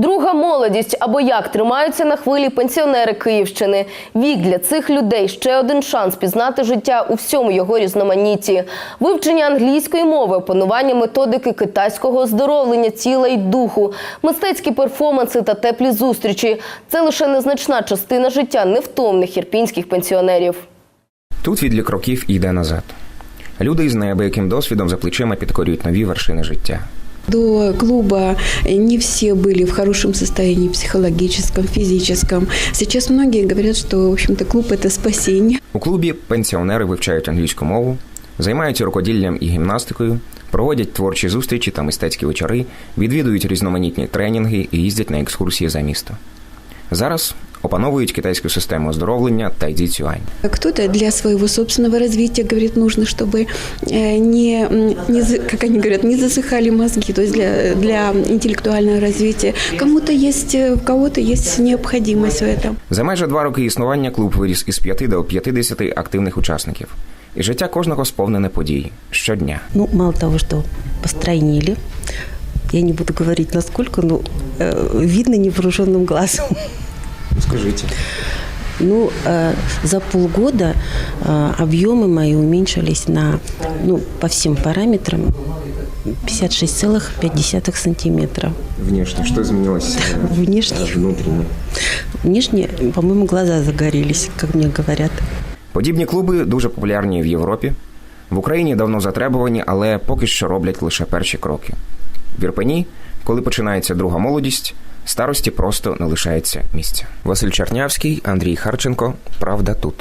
Друга молодість або як тримаються на хвилі пенсіонери Київщини. Вік для цих людей ще один шанс пізнати життя у всьому його різноманітті. Вивчення англійської мови, опанування методики китайського оздоровлення тіла й духу, мистецькі перформанси та теплі зустрічі це лише незначна частина життя невтомних ірпінських пенсіонерів. Тут відлік років йде назад. Люди із неабияким досвідом за плечима підкорюють нові вершини життя. До клуба не все были в хорошем состоянии психологическом, физическом. Сейчас многие говорят, что, в общем-то, клуб – это спасение. У клубі пенсіонери вивчають англійську мову, займаються рукоділлям і гімнастикою, проводять творчі зустрічі та мистецькі вечори, відвідують різноманітні тренінги і їздять на екскурсії за місто. Зараз опановують китайську систему оздоровлення та цюань. Кто-то для своего собственного развития, говорит, нужно, чтобы э, не, м, не за- как они говорят, не засыхали мозги, то есть для, для интеллектуального развития. Кому-то есть, э, у кого-то есть необходимость в этом. За майже два роки існування клуб виріс із 5 до 50 активних учасників. І життя кожного сповнене подій щодня. Ну, мало того, что постройнили, я не буду говорить насколько, но э, видно невооруженным глазом. Скажіть. Ну, э, за полгода э, объемы мои уменьшились на, ну, по всем параметрам 56,5 сантиметра. Внешне, що змінилося Внешне, внутрішньо? внешне, по-моему, глаза загорелись, как мне говорят. Подібні клуби дуже популярні в Європі. В Україні давно затребувані, але поки що роблять лише перші кроки. В Ірпені, коли починається друга молодість, старості просто не лишається місця. Василь Чернявський, Андрій Харченко. Правда тут.